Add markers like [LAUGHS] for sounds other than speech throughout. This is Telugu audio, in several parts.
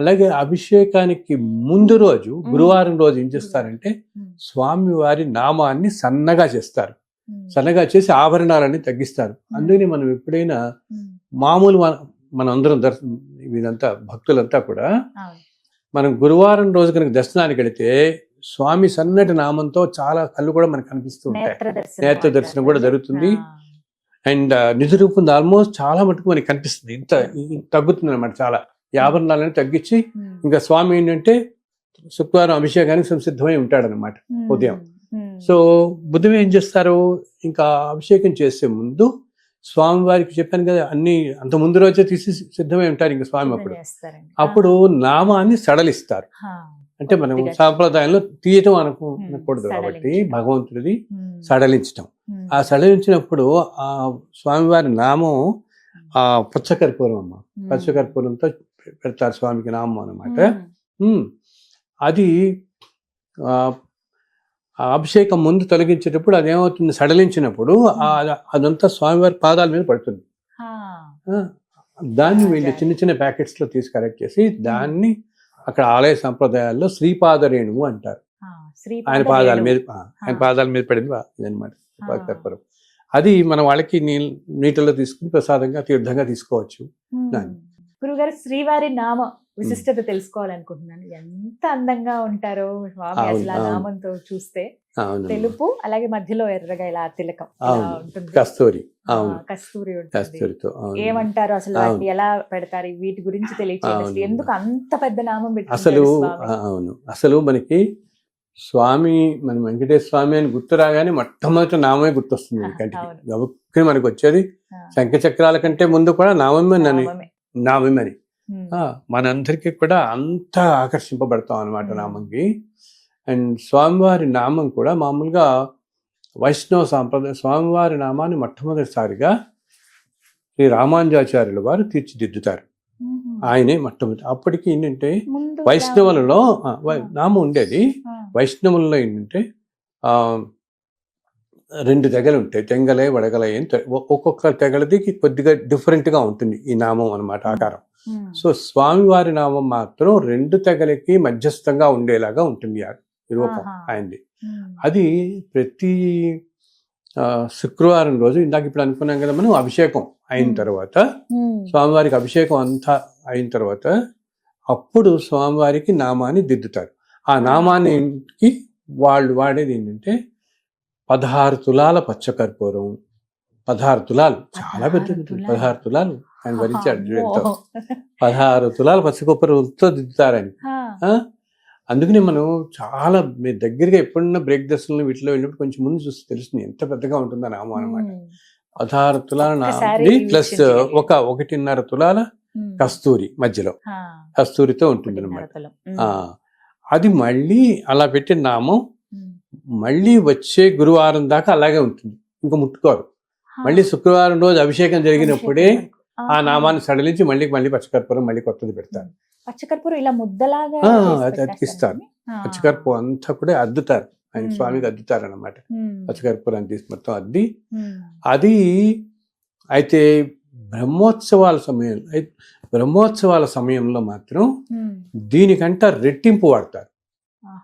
అలాగే అభిషేకానికి ముందు రోజు గురువారం రోజు ఏం చేస్తారంటే ఉమ్, స్వామి వారి నామాన్ని సన్నగా చేస్తారు. సన్నగా చేసి ఆభరణాలన్నీ తగ్గిస్తారు. అందుకని మనం ఎప్పుడైనా మామూలు మన- మనందరం దర్శనం వీరంతా భక్తులంతా కూడా. మనం గురువారం రోజు కనుక దర్శనానికి వెళితే స్వామి సన్నటి నామంతో చాలా కళ్ళు కూడా మనకు కనిపిస్తూ ఉంటాయి. నేత్ర దర్శనం కూడా. జరుగుతుంది. అండ్ నిజ రూపం ఆల్మోస్ట్ చాలా మటుకు మనకి కనిపిస్తుంది. ఇంత తగ్గుతుంది అనమాట చాలా. ఆభరణాలను తగ్గించి ఉమ్, ఇంకా స్వామి ఏంటంటే శుక్రవారం అభిషేకానికి సంసిద్ధమై ఉంటాడనమాట ఉమ్, ఉదయం. ఉమ్, సో బుద్ధం ఏం చేస్తారు? ఇంకా అభిషేకం చేసే ముందు స్వామి వారికి చెప్పాను కదా అన్ని అంత ముందు రోజే తీసి సిద్ధమై ఉంటారు ఇంకా స్వామి అప్పుడు. అప్పుడు నామాన్ని సడలిస్తారు. అంటే మనం. సాంప్రదాయంలో తీయటం అనుకో అనకూడదు సడలించడం. కాబట్టి భగవంతుడిది సడలించటం. ఆ సడలించినప్పుడు ఆ స్వామివారి నామం ఆ పచ్చకర్పూరం అమ్మ. పచ్చకర్పూరంతో పెడతారు స్వామికి నామం అనమాట అది అభిషేకం ముందు తొలగించేటప్పుడు అదేమవుతుంది సడలించినప్పుడు అదంతా స్వామివారి పాదాల మీద పడుతుంది దాన్ని వీళ్ళు. చిన్న చిన్న ప్యాకెట్స్లో తీసి కలెక్ట్ చేసి దాన్ని అక్కడ ఆలయ సంప్రదాయాల్లో శ్రీపాద రేణువు అంటారు ఆయన పాదాల. మీద ఆయన. పాదాల మీద పడింది ఆ. కర్పూరం అది మన వాళ్ళకి నీళ్ళ నీటిలో తీసుకుని ప్రసాదంగా తీర్థంగా తీసుకోవచ్చు. దాన్ని. గురుగారు శ్రీవారి నామ విశిష్టత తెలుసుకోవాలనుకుంటున్నాను. ఎంత అందంగా ఉంటారో స్వామి అసలు ఆ. నామంతో చూస్తే. తెలుపు అలాగే మధ్యలో ఎర్రగా ఇలా తిలకం. ఉంటుంది. కస్తూరి. కస్తూరి కస్తూరితో ఏమంటారు అసలు ఎలా పెడతారు? వీటి గురించి తెలియచేయండి. ఎందుకు అంత పెద్ద నామం అసలు? అవును. అసలు మనకి స్వామి మన వెంకటేశ్వర స్వామి అని గుర్తు రాగానే మొట్టమొదటి నామే గుర్తొస్తుంది కంటికి. గబుక్కుని మనకి వచ్చేది ఆ, శంఖ చక్రాల కంటే ముందు కూడా నామమే. నన్ను నామమని ఉమ్, ఆ, మనందరికీ కూడా అంత ఆకర్షింపబడతాం అనమాట Hmm. నామంకి అండ్ స్వామివారి నామం కూడా మామూలుగా వైష్ణవ సాంప్రదాయ స్వామివారి నామాన్ని మొట్టమొదటిసారిగా శ్రీ రామానుజాచార్యుల వారు తీర్చిదిద్దుతారు ఉమ్. ఆయనే మొట్టమొదటి అప్పటికి ఏంటంటే వైష్ణవులలో. నామం ఉండేది వైష్ణవులలో ఏంటంటే ఆ, రెండు తెగలు ఉంటాయి. తెంగలే వడగలే అని ఒక్కొక్క తెగలది కొద్దిగా different గా ఉంటుంది ఈ నామం అన్నమాట ఆకారం. ఉమ్, సో స్వామివారి నామం మాత్రం రెండు తెగలకి మధ్యస్థంగా ఉండేలాగా ఉంటుంది రూపం. ఆయనది. ఉమ్, అది ప్రతి శుక్రవారం రోజు ఇందాక ఇప్పుడు అనుకున్నాం కదా మనం అభిషేకం అయిన Hmm. తర్వాత స్వామివారికి అభిషేకం అంతా అయిన తర్వాత అప్పుడు స్వామివారికి నామాన్ని దిద్దుతారు. ఆ నామానికి వాళ్ళు వాడేది ఏంటంటే పదహారు తులాల పచ్చకర్పూరం. పదహారు తులాలు. చాలా పెద్ద. పదహారు తులాలు. ఆయన భరించాడు. పదహారు తులాల పచ్చకర్పూరంతో దిద్దుతారని. ఆ, ఆ? అందుకని మనం చాలా మీ దగ్గరగా ఎప్పుడన్నా బ్రేక్ దర్శనంలో వీటిలో వెళ్ళినప్పుడు కొంచెం ముందు చూస్తే తెలుస్తుంది ఎంత పెద్దగా ఉంటుందో నామం అనమాట పదహారు తులాల నాది ప్లస్. ఒక ఒకటిన్నర తులాల కస్తూరి మధ్యలో. ఆ, కస్తూరితో ఉంటుంది అనమాట. అది మళ్ళీ అలా పెట్టిన నామం మళ్ళీ వచ్చే గురువారం దాకా అలాగే ఉంటుంది. ఇంకా ముట్టుకోరు. మళ్ళీ శుక్రవారం రోజు అభిషేకం జరిగినప్పుడే. ఆ. నామాన్ని సడలించి మళ్ళీ మళ్ళీ పచ్చకర్పూరం మళ్ళీ కొత్తది పెడతారు. పచ్చకర్పూరం ఇలా ముద్దలాగా అతికిస్తారు. పచ్చకర్పూరం అంతా కూడా అద్దుతారు. ఆయన. స్వామికి అద్దుతారు అనమాట ఉమ్, పచ్చకర్పూరాన్ని తీసి మొత్తం అద్ది. అది అయితే బ్రహ్మోత్సవాల సమయంలో బ్రహ్మోత్సవాల సమయంలో మాత్రం దీనికంట రెట్టింపు వాడతారు.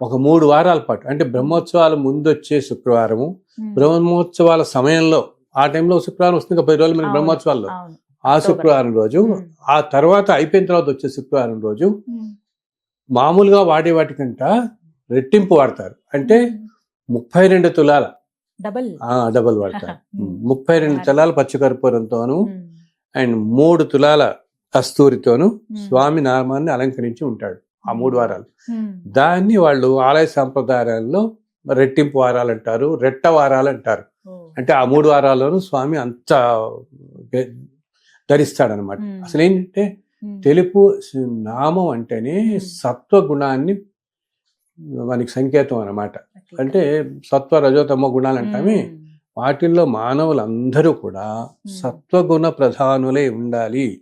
ఒక మూడు వారాల పాటు అంటే బ్రహ్మోత్సవాల ముందు వచ్చే శుక్రవారము బ్రహ్మోత్సవాల సమయంలో ఆ టైంలో శుక్రవారం వస్తుంది పది రోజులు అవును, బ్రహ్మోత్సవాల్లో. ఆ. శుక్రవారం రోజు ఆ తర్వాత అయిపోయిన తర్వాత వచ్చే శుక్రవారం రోజు మామూలుగా వాడే వాటికంట రెట్టింపు వాడతారు. అంటే ముప్పై రెండు తులాల. డబల్. ఆ, డబల్ వాడతారు. [LAUGHS] ముప్పై రెండు తులాల పచ్చకర్పూరంతోను అండ్ మూడు తులాల కస్తూరితోను స్వామి నామాన్ని అలంకరించి ఉంటాడు. ఆ మూడు వారాలు. దాన్ని వాళ్ళు ఆలయ సంప్రదాయాల్లో రెట్టింపు వారాలు అంటారు రెట్ట వారాలు అంటారు అంటే ఆ మూడు వారాల్లోనూ స్వామి అంత ధరిస్తాడనమాట. అసలు ఏంటంటే తెలుపు నామం అంటేనే సత్వ గుణాన్ని మనకి సంకేతం ప్రతీక. అంటే సత్వ రజోతమ గుణాలు అంటామే వాటిల్లో మానవులందరూ కూడా సత్వగుణ ప్రధానులే ఉండాలి.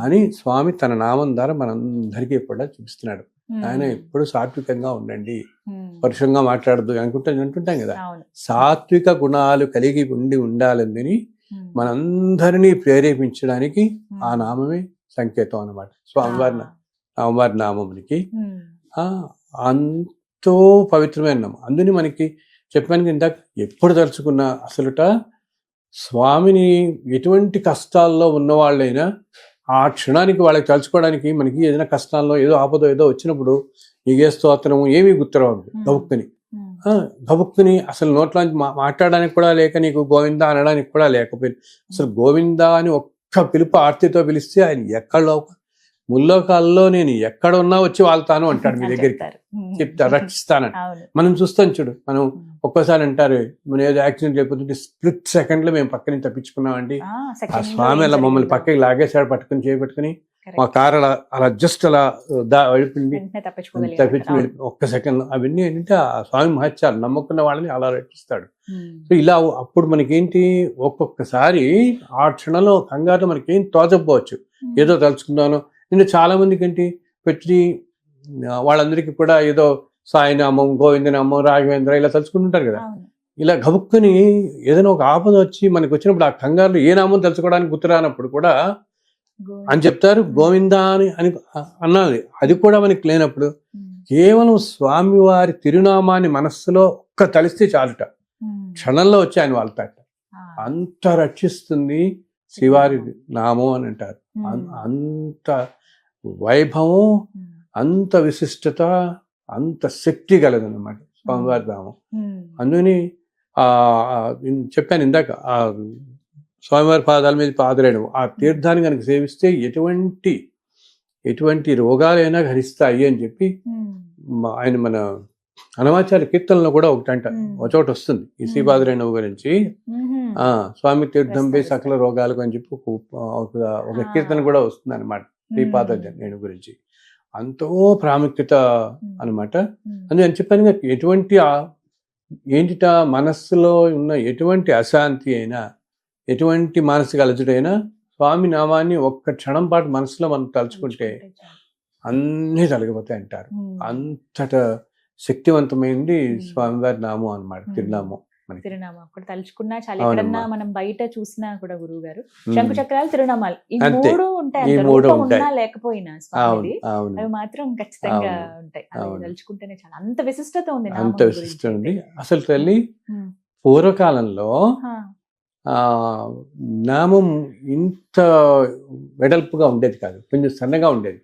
అని స్వామి తన నామం ద్వారా మనందరికీ కూడా చూపిస్తున్నాడు. ఆయన ఎప్పుడు సాత్వికంగా ఉండండి. పరుషంగా మాట్లాడదు అనుకుంటా అంటుంటాం కదా. సాత్విక గుణాలు కలిగి ఉండి ఉండాలని మనందరినీ ప్రేరేపించడానికి ఆ నామమే సంకేతం అన్నమాట. స్వామివారి ఉమ్, ఆ, ఎంతో పవిత్రమైన నామం. అందుని మనకి చెప్పాను ఇందాక ఎప్పుడు తలుచుకున్నా అసలుట స్వామిని ఎటువంటి కష్టాల్లో ఉన్నవాళ్ళైనా ఆ క్షణానికి వాళ్ళకి తలుచుకోవడానికి మనకి ఏదైనా కష్టాల్లో ఏదో ఆపదో ఏదో వచ్చినప్పుడు నీకే స్తోత్రము ఏమీ గుర్తురావు. గబుక్కుని. గబుక్కుని అసలు నోట్లోంచి మాట్లాడడానికి కూడా లేక నీకు గోవింద అనడానికి కూడా లేకపోయింది అసలు గోవింద అని ఒక్క పిలుపు ఆర్తితో పిలిస్తే ఆయన ఎక్కడో ముల్లోకాల్లో నేను ఎక్కడ ఉన్నా వచ్చి వాళ్తాను అంటాడు మీ దగ్గరికి. చెప్తా రక్షిస్తానని [LAUGHS] మనం చూస్తాం చూడు మనం. ఒక్కోసారి అంటారు మనం ఏదో యాక్సిడెంట్ అయిపోతుంటే స్ప్లిట్ సెకండ్లో మేము పక్కన తప్పించుకున్నామండి. ఆ, స్వామి అలా మమ్మల్ని. పక్కకి లాగేశాడు పట్టుకుని Correct. మా కారు అలా అలా జస్ట్ అలా దా వెళ్ళిపోయింది. వెంటనే తప్పించుకోగలిగారు తప్పించి అక్కడ. వెళ్ళి ఒక్క సెకండ్ అవన్నీ ఏంటంటే ఆ స్వామి మహత్యాలు నమ్ముకున్న వాళ్ళని అలా రక్షిస్తాడు. సో ఇలా అప్పుడు మనకేంటి ఒక్కొక్కసారి ఆ క్షణంలో కంగారు మనకేం తోచకపోవచ్చు. ఏదో తలుచుకున్నాను నేను చాలా మందికి ఏంటి పెట్టి వాళ్ళందరికీ కూడా ఏదో సాయినామం గోవిందనామం రాఘవేంద్ర ఇలా తలుచుకుంటుంటారు కదా. ఇలా గబుక్కుని ఏదైనా ఒక ఆపద వచ్చి మనకి వచ్చినప్పుడు ఆ కంగారులో ఏ నామం తలుచుకోవడానికి గుర్తురానప్పుడు కూడా. అని చెప్తారు గోవింద అని అని అన్నది అది కూడా మనకి లేనప్పుడు కేవలం స్వామివారి తిరునామాన్ని మనస్సులో ఒక్క తలిస్తే చాలుట. క్షణంలో వచ్చి ఆయన వాళ్తాట అంత రక్షిస్తుంది శివారి నామం అని అంటారు. అంత వైభవం అంత విశిష్టత అంత శక్తి కలదన్నమాట స్వామివారి ఉమ్, అందుకని చెప్పాను ఇందాక ఆ స్వామివారి పాదాల మీద పాదరేయడం ఆ తీర్థాన్ని కనుక సేవిస్తే ఎటువంటి ఎటువంటి రోగాలైనా హరిస్తాయి అని చెప్పి ఆయన మన అనమాచార్య కీర్తనలో కూడా ఒకటి అంట. ఒక చోట వస్తుంది. ఈ శ్రీపాదరేణువు గురించి. ఆ స్వామి తీర్థం పై వేస్తారు, సకల రోగాలకు అని చెప్పి ఒక ఒక. కీర్తన కూడా వస్తుంది అనమాట శ్రీపాద ఉమ్, రేణు గురించి. అంతో ప్రాముఖ్యత అనమాట అందుకని చెప్పాను కదా, ఎటువంటి ఏంటిట మనస్సులో ఉన్న ఎటువంటి అశాంతి అయినా ఎటువంటి మానసిక అలజడైనా స్వామి నామాన్ని ఒక్క క్షణం పాటు మనసులో మనం తలుచుకుంటే. అన్నీ తొలగిపోతాయి అంటారు. అంతట శక్తివంతమైంది. స్వామివారి నామం అన్నమాట Hmm. తిరునామం. తిరునామా అక్కడ తలుచుకున్నా చాలా. ఎక్కడన్నా మనం బయట చూసినా కూడా గురువు గారు. శంకు చక్రాలు తిరునామాలు ఈ. మూడు ఉంటాయి. ఉన్నా లేకపోయినా అవును అవి మాత్రం ఖచ్చితంగా. ఉంటాయి. తలుచుకుంటేనే చాలా అంత విశిష్టత ఉంది అంత గురించి విశిష్టం ఉంది. అసలు తల్లి. పూర్వకాలంలో నామం ఇంత వెడల్పుగా ఉండేది కాదు కొంచెం సన్నగా ఉండేది?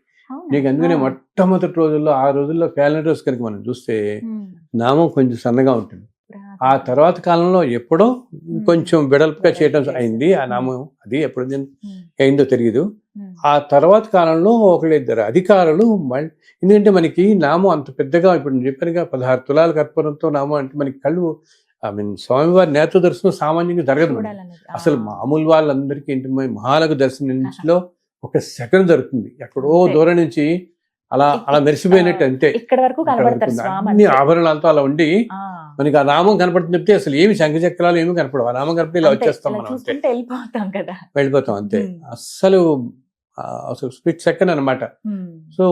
నీకు అందుకనే. మొట్టమొదటి రోజుల్లో ఆ రోజుల్లో క్యాలెండర్స్ కనుక మనం చూస్తే. నామం కొంచెం సన్నగా ఉంటుంది ఆ. తర్వాత కాలంలో ఎప్పుడో కొంచెం వెడల్పుగా చేయడం అయింది ఆ. నామం అది ఎప్పుడు. అయిందో తెలియదు. ఆ తర్వాత కాలంలో ఒకళ్ళిద్దరు అధికారులు ఎందుకంటే మనకి నామం అంత పెద్దగా ఇప్పుడు నేను చెప్పానుగా పదహారు తులాల కర్పూరంతో నామం అంటే మనకి కళ్ళు ఐ మీన్ స్వామివారి నేత్ర దర్శనం సామాన్యంగా జరగదు. అసలు మామూలు వాళ్ళందరికీ ఏంటి మహాలకు దర్శనంలో [LAUGHS] ఒక సెకండ్ దొరుకుతుంది ఎక్కడో. దూరం నుంచి అలా అలా మెరిసిపోయినట్టు అంతే ఇక్కడ వరకు అన్ని. ఆభరణాలతో అలా ఉండి. మనకి ఆ నామం కనపడుతుంది చెప్తే అసలు ఏమి శంఖచక్రాలు ఏమి కనపడవు ఆ నామం కనపడి ఇలా. వచ్చేస్తాం మనం అంతే వెళ్ళిపోతాం కదా వెళ్ళిపోతాం అంతే. అస్సలు అసలు స్ప్లిట్ సెకండ్ అనమాట. సో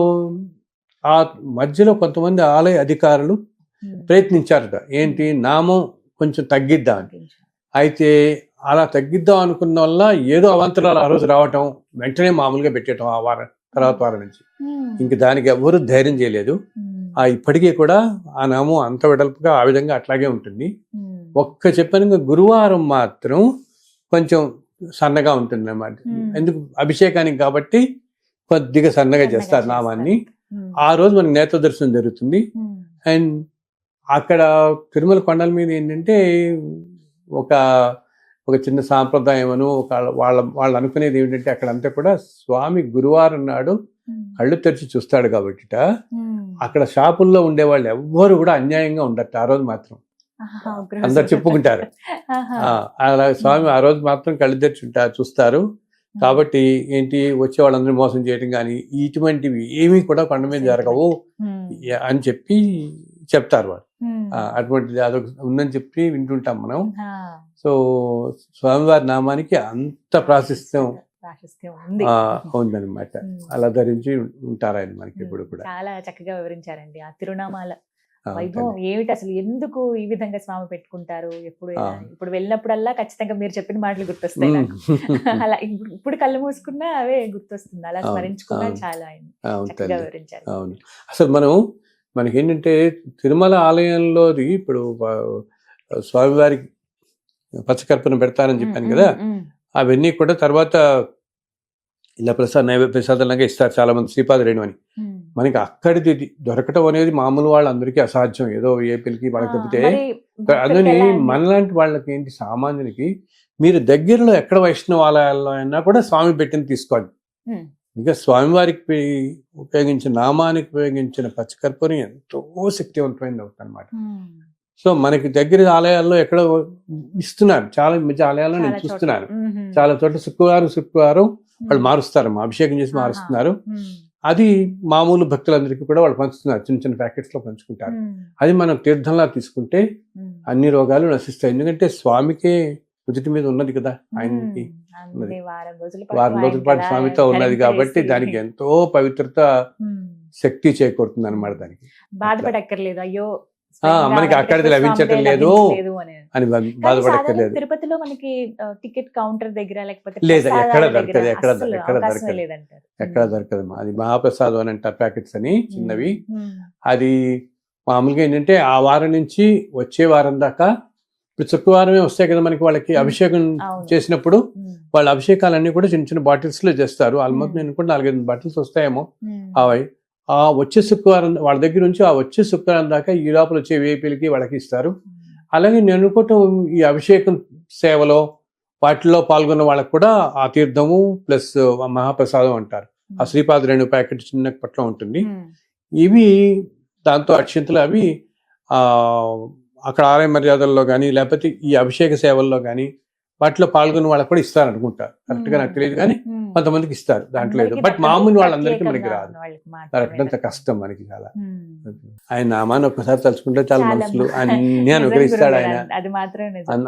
ఆ మధ్యలో కొంతమంది ఆలయ అధికారులు. ప్రయత్నించారట ఏంటి నామం కొంచెం తగ్గిద్దామని అయితే అలా తగ్గిద్దాం అనుకున్న వల్ల ఏదో అవాంతరాలు ఆ రోజు రావటం వెంటనే మామూలుగా పెట్టేయటం ఆ వారం తర్వాత వారం నుంచి. ఇంక దానికి ఎవరు ధైర్యం చేయలేదు. ఆ ఇప్పటికీ కూడా ఆ నామం అంత వెడల్పుగా ఆ విధంగా అట్లాగే ఉంటుంది. ఒక్క చెప్పాను గురువారం మాత్రం కొంచెం సన్నగా ఉంటుంది అన్నమాట. ఎందుకు అభిషేకానికి కాబట్టి కొద్దిగా సన్నగా చేస్తారు నామాన్ని. ఆ రోజు మనకి నేత్ర దర్శనం జరుగుతుంది. అండ్ అక్కడ తిరుమల కొండల మీద ఏంటంటే ఒక ఒక చిన్న సాంప్రదాయం అను ఒక వాళ్ళ వాళ్ళు అనుకునేది ఏంటంటే అక్కడంతా కూడా స్వామి గురువారం నాడు. కళ్ళు తెరిచి చూస్తాడు కాబట్టిట. అక్కడ షాపుల్లో ఉండే వాళ్ళు ఎవ్వరు కూడా అన్యాయంగా ఉండట ఆ రోజు మాత్రం. అందరు చెప్పుకుంటారు. అలా స్వామి ఆ రోజు మాత్రం కళ్ళు తెరిచి ఉంటారు చూస్తారు. కాబట్టి ఏంటి వచ్చే వాళ్ళందరూ మోసం చేయడం కానీ ఇటువంటివి ఏమీ కూడా కొండ మీద జరగవు. అని చెప్పి చెప్తారు వాళ్ళు. అటువంటిది అదొక ఉందని చెప్పి వింటుంటాం మనం. సో స్వామివారి నామానికి అంత ప్రాశస్త్యం ప్రాశస్త్యం ఉంది. ఆ, ఉందన్నమాట. అలా ధరించి ఉంటారు ఆయన మనకి ఇప్పుడు కూడా. చాలా చక్కగా వివరించారండి ఆ తిరునామాల. వైభవం. ఏమిటి అసలు? ఎందుకు ఈ విధంగా స్వామి పెట్టుకుంటారు? ఎప్పుడు. ఇప్పుడు వెళ్ళినప్పుడల్లా ఖచ్చితంగా మీరు చెప్పిన మాటలు గుర్తొస్తాయి [LAUGHS] అలా ఇప్పుడు కళ్ళు మూసుకున్నా అవే గుర్తొస్తుంది. అలా స్మరించుకున్నా. చాలా చక్కగా వివరించారు. అవును. అసలు మనం మనకి ఏంటంటే తిరుమల ఆలయంలోది ఇప్పుడు స్వామివారికి పచ్చకర్పణ పెడతారని చెప్పాను కదా. అవన్నీ కూడా తర్వాత ఇలా ప్రసాద్ నైవేద్య ప్రసాదంలాగా ఇస్తారు చాలా మంది శ్రీపాద రేణు అని. మనకి అక్కడిది దొరకటం అనేది మామూలు వాళ్ళందరికీ అసాధ్యం. ఏదో ఏ పిల్లకి వాళ్ళకి తప్పితే అందుని? మనలాంటి వాళ్ళకి ఏంటి సామాన్యులకి మీరు దగ్గరలో ఎక్కడ వైష్ణవ ఆలయాల్లో అయినా కూడా స్వామి పెట్టింది తీసుకోండి ఇంకా స్వామివారికి ఉపయోగి- ఉపయోగించిన నామానికి ఉపయోగించిన పచ్చకర్పూరం ఎంతో శక్తివంతమైనది అవుతుంది అనమాట. సో మనకి దగ్గర ఆలయాల్లో ఎక్కడ ఇస్తున్నారు. చాలా మధ్య ఆలయాల్లో నేను. చూస్తున్నాను. చాలా చోట్ల శుక్రవారం శుక్రవారం వాళ్ళు మారుస్తారు అభిషేకం చేసి. మారుస్తున్నారు. అది మామూలు భక్తులందరికీ కూడా వాళ్ళు పంచుతున్నారు. చిన్న చిన్న ప్యాకెట్స్లో పంచుకుంటారు అది మనం తీర్థంలా తీసుకుంటే. అన్ని రోగాలు నశిస్తాయి. ఎందుకంటే స్వామికే నుదుటి మీద ఉన్నది కదా ఆయనకి. వారం రోజుల పాటు స్వామితో ఉన్నది కాబట్టి దానికి ఎంతో పవిత్రత శక్తి చేకూరుతుంది అనమాట దానికి. బాధపడక్కర్లేదు. అయ్యో మనకి అక్కడిది లభించటం లేదు అని బాధపడక్కర్లేదు. తిరుపతిలో మనకి టికెట్ కౌంటర్ దగ్గర లేకపోతే లేదు, ఎక్కడ దొరకదు, ఎక్కడ ఎక్కడ దొరకదు. ఎక్కడ దొరకదు అది మహాప్రసాదం అని అంటారు ప్యాకెట్స్ అని చిన్నవి. అది మామూలుగా ఏంటంటే ఆ వారం నుంచి వచ్చే వారం దాకా ఇప్పుడు శుక్రవారమే వస్తాయి కదా మనకి వాళ్ళకి. అభిషేకం. చేసినప్పుడు వాళ్ళ అభిషేకాలన్నీ కూడా చిన్న చిన్న బాటిల్స్లో చేస్తారు. ఆల్మోస్ట్. నేను కూడా నాలుగైదు బాటిల్స్ వస్తాయేమో. అవి. ఆ వచ్చే శుక్రవారం వాళ్ళ దగ్గర నుంచి ఆ వచ్చే శుక్రవారం దాకా ఈ లోపల వచ్చే వేపిలకి వాళ్ళకి ఇస్తారు. అలాగే నేను అనుకోవటం ఈ అభిషేకం సేవలో వాటిలో పాల్గొన్న వాళ్ళకి కూడా ఆ తీర్థము ప్లస్ మహాప్రసాదం అంటారు. ఆ శ్రీపాద రెండు ప్యాకెట్ చిన్న పట్ల ఉంటుంది. ఇవి దాంతో అక్షింతలు అవి ఆ అక్కడ ఆలయ మర్యాదల్లో కానీ లేకపోతే ఈ అభిషేక సేవల్లో కానీ వాటిలో పాల్గొన్న వాళ్ళకి కూడా ఇస్తారు అనుకుంటా కరెక్ట్గా నాకు తెలియదు కానీ. కొంతమందికి ఇస్తారు దాంట్లో లేదు బట్ మామూలు వాళ్ళందరికీ మనకి రాదు దక్కుతుంది. కష్టం మనకి చాలా. ఆయన నామాన్ని ఒక్కసారి తలుచుకుంటే చాలా మనసులు అన్ని [LAUGHS] అనుగ్రహిస్తాడు ఆయన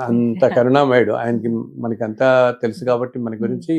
అంత కరుణామయుడు ఆయనకి మనకి అంతా తెలుసు కాబట్టి మన గురించి.